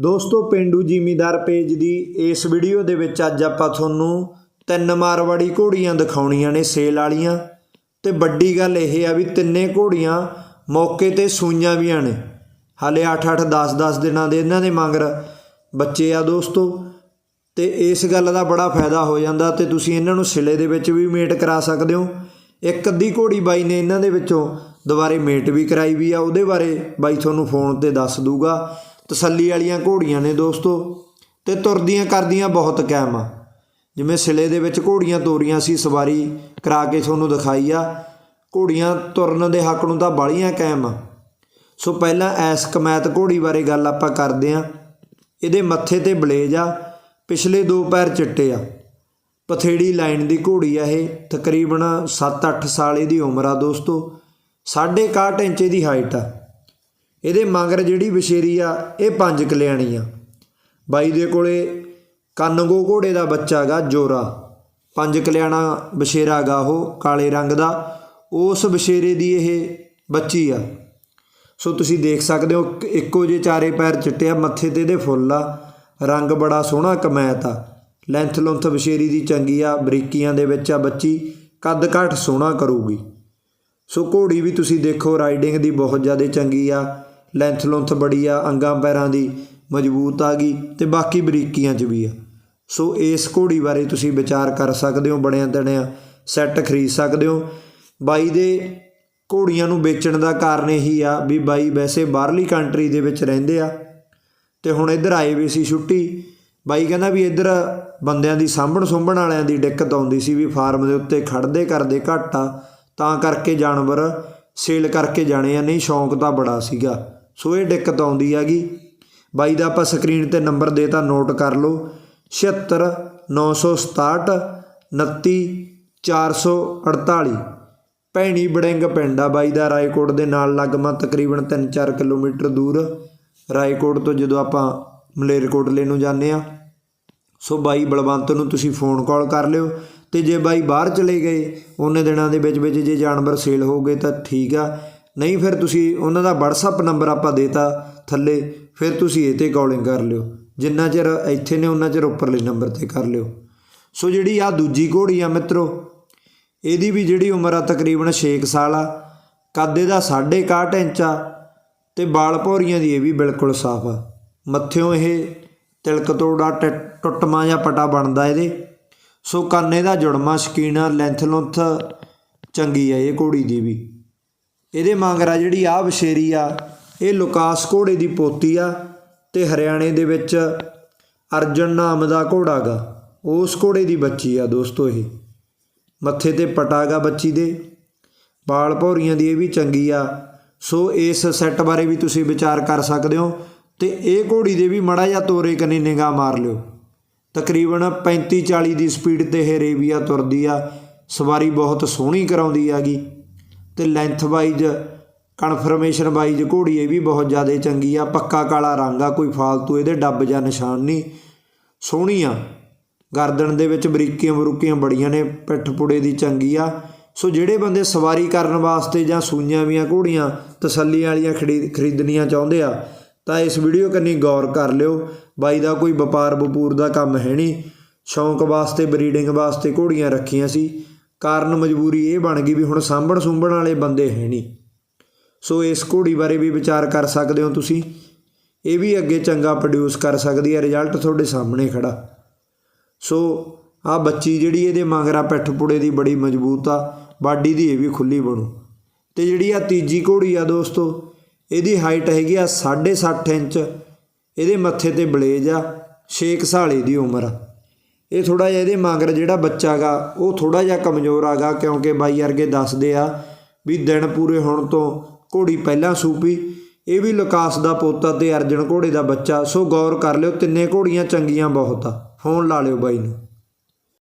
ਦੋਸਤੋ, ਪਿੰਡੂ ਜ਼ਿਮੀਦਾਰ ਪੇਜ ਦੀ ਇਸ ਵੀਡੀਓ ਦੇ ਵਿੱਚ ਅੱਜ ਆਪਾਂ ਤੁਹਾਨੂੰ ਤਿੰਨ ਮਾਰਵਾੜੀ ਘੋੜੀਆਂ ਦਿਖਾਉਣੀਆਂ ਨੇ ਸੇਲ ਵਾਲੀਆਂ। ਤੇ ਵੱਡੀ ਗੱਲ ਇਹ ਆ ਵੀ ਤਿੰਨੇ ਘੋੜੀਆਂ ਮੌਕੇ ਤੇ ਸੂਈਆਂ ਵੀਆਂ ਨੇ। ਹਾਲੇ 8-8 10-10 ਦਿਨਾਂ ਦੇ ਇਹਨਾਂ ਦੇ ਮਗਰ ਬੱਚੇ ਆ ਦੋਸਤੋ। ਤੇ ਇਸ ਗੱਲ ਦਾ ਬੜਾ ਫਾਇਦਾ ਹੋ ਜਾਂਦਾ ਤੇ ਤੁਸੀਂ ਇਹਨਾਂ ਨੂੰ ਸਿਲੇ ਦੇ ਵਿੱਚ ਵੀ ਮੇਟ ਕਰਾ ਸਕਦੇ ਹੋ। ਇੱਕ ਅੱਧੀ ਘੋੜੀ ਬਾਈ ਨੇ ਇਹਨਾਂ ਦੇ ਵਿੱਚੋਂ ਦੁਬਾਰੇ ਮੇਟ ਵੀ ਕਰਾਈ ਵੀ ਆ, ਉਹਦੇ ਬਾਰੇ ਬਾਈ ਤੁਹਾਨੂੰ ਫੋਨ ਤੇ ਦੱਸ ਦੂਗਾ। ਤਸੱਲੀ ਵਾਲੀਆਂ ਘੋੜੀਆਂ ਨੇ ਦੋਸਤੋ, ਤੇ ਤੁਰਦੀਆਂ ਕਰਦੀਆਂ ਬਹੁਤ ਕਾਇਮ ਆ। ਜਿਵੇਂ ਸਿਲੇ ਦੇ ਵਿੱਚ ਘੋੜੀਆਂ ਤੋਰੀਆਂ ਸੀ, ਸਵਾਰੀ ਕਰਾ ਕੇ ਤੁਹਾਨੂੰ ਦਿਖਾਈ ਆ। ਘੋੜੀਆਂ ਤੁਰਨ ਦੇ ਹੱਕ ਨੂੰ ਤਾਂ ਬਾਲੀਆਂ ਕਾਇਮ ਆ। ਸੋ ਪਹਿਲਾਂ ਐਸ ਕਮੈਤ ਘੋੜੀ ਬਾਰੇ ਗੱਲ ਆਪਾਂ ਕਰਦੇ ਆ। ਇਹਦੇ ਮੱਥੇ ਤੇ ਬਲੇਜ ਆ, ਪਿਛਲੇ ਦੋ ਪੈਰ ਚਿੱਟੇ ਆ। ਪਥੇੜੀ ਲਾਈਨ ਦੀ ਘੋੜੀ ਆ ਇਹ, ਤਕਰੀਬਨ 7-8 ਸਾਲ ਇਹਦੀ ਉਮਰ ਆ ਦੋਸਤੋ 61 ਇੰਚ ਦੀ ਹਾਈਟ ਆ। ਇਹਦੇ ਮਗਰ ਜਿਹੜੀ ਵਿਸ਼ੇਰੀ ਆ, ਇਹ ਪੰਜ ਕਲਿਆਣੀ ਆ। ਬਾਈ ਦੇ ਕੋਲੇ ਕੰਨਗੋ ਘੋੜੇ ਦਾ ਬੱਚਾ ਗਾ ਜੋਰਾ। ਪੰਜ ਕਲਿਆਣਾ ਬਸ਼ੇਰਾ ਗਾ ਉਹ, ਕਾਲੇ ਰੰਗ ਦਾ। ਉਸ ਬਸ਼ੇਰੇ ਦੀ ਇਹ ਬੱਚੀ ਆ। ਸੋ ਤੁਸੀਂ ਦੇਖ ਸਕਦੇ ਹੋ, ਇੱਕੋ ਜੇ ਚਾਰੇ ਪੈਰ ਚਿੱਟੇ ਆ, ਮੱਥੇ ਤੇ ਇਹਦੇ ਫੁੱਲ ਆ। ਰੰਗ ਬੜਾ ਸੋਹਣਾ, ਕਮੈਤ ਆ। ਲੈਂਥ ਲੁੰਥ ਬਸ਼ੇਰੀ ਦੀ ਚੰਗੀ ਆ, ਬਰੀਕੀਆਂ ਦੇ ਵਿੱਚ ਆ ਬੱਚੀ, ਕੱਦ ਘੱਟ ਸੋਹਣਾ ਕਰੂਗੀ। ਸੋ ਘੋੜੀ ਵੀ ਤੁਸੀਂ ਦੇਖੋ, ਰਾਈਡਿੰਗ ਦੀ ਬਹੁਤ ਜ਼ਿਆਦਾ ਚੰਗੀ ਆ। ਲੈਂਥ ਲੁੰਥ ਬੜੀ ਆ, ਅੰਗਾਂ ਪੈਰਾਂ ਦੀ ਮਜ਼ਬੂਤ ਆ ਗਈ ਤੇ ਬਾਕੀ ਬਰੀਕੀਆਂ 'ਚ ਵੀ ਆ। ਸੋ ਇਸ ਘੋੜੀ ਬਾਰੇ ਤੁਸੀਂ ਵਿਚਾਰ ਕਰ ਸਕਦੇ ਹੋ, ਬਣਿਆ ਤਣਿਆ ਸੈੱਟ ਖਰੀਦ ਸਕਦੇ ਹੋ। ਬਾਈ ਦੇ ਘੋੜੀਆਂ ਨੂੰ ਵੇਚਣ ਦਾ ਕਾਰਨ ਇਹੀ ਆ ਵੀ ਬਾਈ ਵੈਸੇ ਬਾਹਰਲੀ ਕੰਟਰੀ ਦੇ ਵਿੱਚ ਰਹਿੰਦੇ ਆ ਤੇ ਹੁਣ ਇੱਧਰ ਆਏ ਵੀ ਸੀ ਛੁੱਟੀ। ਬਾਈ ਕਹਿੰਦਾ ਵੀ ਇੱਧਰ ਬੰਦਿਆਂ ਦੀ ਸਾਂਭਣ ਸੁੰਭਣ ਵਾਲਿਆਂ ਦੀ ਦਿੱਕਤ ਆਉਂਦੀ ਸੀ ਵੀ ਫਾਰਮ ਦੇ ਉੱਤੇ ਖੜਦੇ ਕਰਦੇ ਘੱਟ ਆ, ਤਾਂ ਕਰਕੇ ਜਾਨਵਰ ਸੇਲ ਕਰਕੇ ਜਾਣੇ ਆ, ਨਹੀਂ ਸ਼ੌਂਕ ਤਾਂ ਬੜਾ ਸੀਗਾ। ਸੋ ਇਹ ਦਿੱਕਤ ਆਉਂਦੀ ਹੈਗੀ। ਬਾਈ ਦਾ ਆਪਾਂ ਸਕਰੀਨ ਤੇ ਨੰਬਰ ਦੇਤਾ ਨੋਟ ਕਰ ਲਓ। 76 967 29 448 ਭੈਣੀ ਬੜਿੰਗ ਪਿੰਡ ਆ ਬਾਈ ਦਾ। ਰਾਏਕੋਟ ਦੇ ਨਾਲ ਲੱਗਮਾ ਤਕਰੀਬਨ 3-4 ਕਿਲੋਮੀਟਰ ਦੂਰ। ਰਾਏਕੋਟ ਤੋਂ ਜਦੋਂ ਆਪਾਂ ਮਲੇਰਕੋਟਲੇ ਨੂੰ ਜਾਂਦੇ ਆ ਸੋ ਬਾਈ ਬਲਵੰਤ ਨੂੰ ਤੁਸੀਂ ਫੋਨ ਕਾਲ ਕਰ ਲਿਓ। ਤੇ ਜੇ ਬਾਈ ਬਾਹਰ ਚਲੇ ਗਏ, ਉਹਨੇ ਦਿਨਾਂ ਦੇ ਵਿੱਚ ਵਿੱਚ ਜੇ ਜਾਨਵਰ ਸੇਲ ਹੋ ਗਏ ਤਾਂ ਠੀਕ ਆ। ਨਹੀਂ, ਫਿਰ ਤੁਸੀਂ ਉਹਨਾਂ ਦਾ WhatsApp ਨੰਬਰ ਆਪਾਂ ਦੇਤਾ ਥੱਲੇ, ਫਿਰ ਤੁਸੀਂ ਇਹ ਤੇ ਕਾਲਿੰਗ ਕਰ ਲਿਓ। ਜਿੰਨਾ ਚਿਰ ਇੱਥੇ ਨੇ, ਉਹਨਾਂ ਚਿਰ ਉੱਪਰਲੇ ਨੰਬਰ ਤੇ ਕਰ ਲਿਓ। ਸੋ ਜਿਹੜੀ ਆ ਦੂਜੀ ਘੋੜੀ ਆ ਮਿੱਤਰੋ, ਇਹਦੀ ਵੀ ਜਿਹੜੀ ਉਮਰ ਆ ਤਕਰੀਬਨ 6 ਸਾਲ ਆ, ਕੱਦ ਇਹਦਾ 61 ਇੰਚ ਆ, ਤੇ ਬਾਲ ਭੌਰੀਆਂ ਦੀ ਇਹ ਵੀ ਬਿਲਕੁਲ ਸਾਫ਼ ਆ। ਮੱਥਿਓਂ ਇਹ ਤਿਲਕ ਤੋੜਾ ਟ- ਟੁੱਟਮਾ ਜਾਂ ਪਟਾ ਬਣਦਾ ਇਹਦੇ। ਸੋ ਕੰਨ ਇਹਦਾ ਜੁੜਮਾ ਸ਼ਕੀਨਾ ਲੈਂਥ ਲੁੰਥ ਚੰਗੀ ਆ ਇਹ ਘੋੜੀ ਦੀ ਵੀ। ਇਹਦੇ ਮਗਰ ਜਿਹੜੀ ਆ ਬਸ਼ੇਰੀ ਆ, ਇਹ ਲੁਕਾਸ ਘੋੜੇ ਦੀ ਪੋਤੀ ਆ ਤੇ ਹਰਿਆਣੇ ਦੇ ਵਿੱਚ ਅਰਜਨ ਨਾਮ ਦਾ ਘੋੜਾ ਗਾ। ਉਸ ਘੋੜੇ ਦੀ ਬੱਚੀ ਆ ਦੋਸਤੋ ਇਹ। ਮੱਥੇ ਤੇ ਪਟਾਗਾ ਬੱਚੀ ਦੇ। ਬਾਲ ਭੌਰੀਆਂ ਦੀ ਇਹ ਵੀ ਚੰਗੀ ਆ। ਸੋ ਇਸ ਸੈੱਟ ਬਾਰੇ ਵੀ ਤੁਸੀਂ ਵਿਚਾਰ ਕਰ ਸਕਦੇ ਹੋ ਤੇ ਇਹ ਘੋੜੀ ਦੇ ਵੀ ਮੜਾ ਜਾਂ ਤੋਰੇ ਕਨੇ ਨਿਗਾਹ ਮਾਰ ਲਿਓ। ਤਕਰੀਬਨ 35 40 ਦੀ ਸਪੀਡ ਤੇ ਇਹ ਰੇਵੀਆ ਤੁਰਦੀ ਆ। ਸਵਾਰੀ ਬਹੁਤ ਸੋਹਣੀ ਕਰਾਉਂਦੀ ਆਗੀ ਤੇ ਲੈਂਥ ਵਾਈਜ਼ ਕਨਫਰਮੇਸ਼ਨ ਵਾਈਜ਼ ਘੋੜੀ ਇਹ ਵੀ ਬਹੁਤ ਜ਼ਿਆਦਾ ਚੰਗੀ ਆ, ਪੱਕਾ ਕਾਲਾ ਰੰਗ ਆ, ਕੋਈ ਫਾਲਤੂ ਇਹਦੇ ਡੱਬ ਜਾਂ ਨਿਸ਼ਾਨ ਨਹੀਂ। ਸੋਹਣੀ ਆ ਗਰਦਨ ਦੇ ਵਿੱਚ ਬਰੀਕੀਆਂ ਬਰੂਕੀਆਂ ਬੜੀਆਂ ਨੇ, ਪਿੱਠ ਪੁੜੇ ਦੀ ਚੰਗੀ ਆ। ਸੋ ਜਿਹੜੇ ਬੰਦੇ ਸਵਾਰੀ ਕਰਨ ਵਾਸਤੇ ਜਾਂ ਸੂਈਆਂ ਵੀਆਂ ਘੋੜੀਆਂ, ਤਸੱਲੀ ਵਾਲੀਆਂ ਖਰੀਦ ਖਰੀਦਣੀਆਂ ਚਾਹੁੰਦੇ ਆ, ਤਾਂ ਇਸ ਵੀਡੀਓ ਕੰਨੀ ਗੌਰ ਕਰ ਲਿਓ। ਬਾਈ ਦਾ ਕੋਈ ਵਪਾਰ ਵਪੂਰ ਦਾ ਕੰਮ ਹੈ ਨਹੀਂ। ਸ਼ੌਂਕ ਵਾਸਤੇ ਬਰੀਡਿੰਗ ਵਾਸਤੇ ਘੋੜੀਆਂ ਰੱਖੀਆਂ ਸੀ। ਕਾਰਨ ਮਜਬੂਰੀ ਇਹ ਬਣ ਗਈ ਵੀ ਹੁਣ ਸਾਂਭਣ ਸੁੰਭਣ ਵਾਲੇ ਬੰਦੇ ਹੈ ਨਹੀਂ। ਸੋ ਇਸ ਘੋੜੀ ਬਾਰੇ ਵੀ ਵਿਚਾਰ ਕਰ ਸਕਦੇ ਹੋ ਤੁਸੀਂ। ਇਹ ਵੀ ਅੱਗੇ ਚੰਗਾ ਪ੍ਰੋਡਿਊਸ ਕਰ ਸਕਦੀ ਹੈ ਰਿਜ਼ਲਟ ਤੁਹਾਡੇ ਸਾਹਮਣੇ ਖੜਾ। ਸੋ ਆ ਬੱਚੀ ਜਿਹੜੀ ਇਹਦੇ ਮਗਰਾ ਪਿੱਠ ਪੁੜੇ ਦੀ ਬੜੀ ਮਜ਼ਬੂਤ ਆ, ਬਾਡੀ ਦੀ ਇਹ ਵੀ ਖੁੱਲੀ ਬਣੂ। ਤੇ ਜਿਹੜੀ ਆ ਤੀਜੀ ਘੋੜੀ ਆ ਦੋਸਤੋ, ਇਹਦੀ ਹਾਈਟ ਹੈਗੀ ਆ 60.5 ਇੰਚ, ਇਹਦੇ ਮੱਥੇ ਤੇ ਬਲੇਜ ਆ 6 ਸਾਲ ਦੀ ਉਮਰ ਆ। ਇਹ ਥੋੜਾ ਜਿਹਾ ਇਹਦੇ ਮਗਰ ਜਿਹੜਾ ਬੱਚਾ ਗਾ, ਉਹ ਥੋੜਾ ਜਿਹਾ ਕਮਜ਼ੋਰ ਆਗਾ ਕਿਉਂਕਿ ਬਾਈ ਵਰਗੇ ਦੱਸਦੇ ਆ ਵੀ ਦਿਨ ਪੂਰੇ ਹੋਣ ਤੋਂ ਘੋੜੀ ਪਹਿਲਾਂ ਸੂਪੀ। ਇਹ ਵੀ ਲੁਕਾਸ ਦਾ ਪੋਤਾ ਤੇ ਅਰਜਨ ਘੋੜੇ ਦਾ ਬੱਚਾ। ਸੋ ਗੌਰ ਕਰ ਲਿਓ, ਤਿੰਨੇ ਘੋੜੀਆਂ ਚੰਗੀਆਂ ਬਹੁਤ ਆ। ਫੋਨ ਲਾ ਲਿਓ ਬਾਈ ਨੂੰ।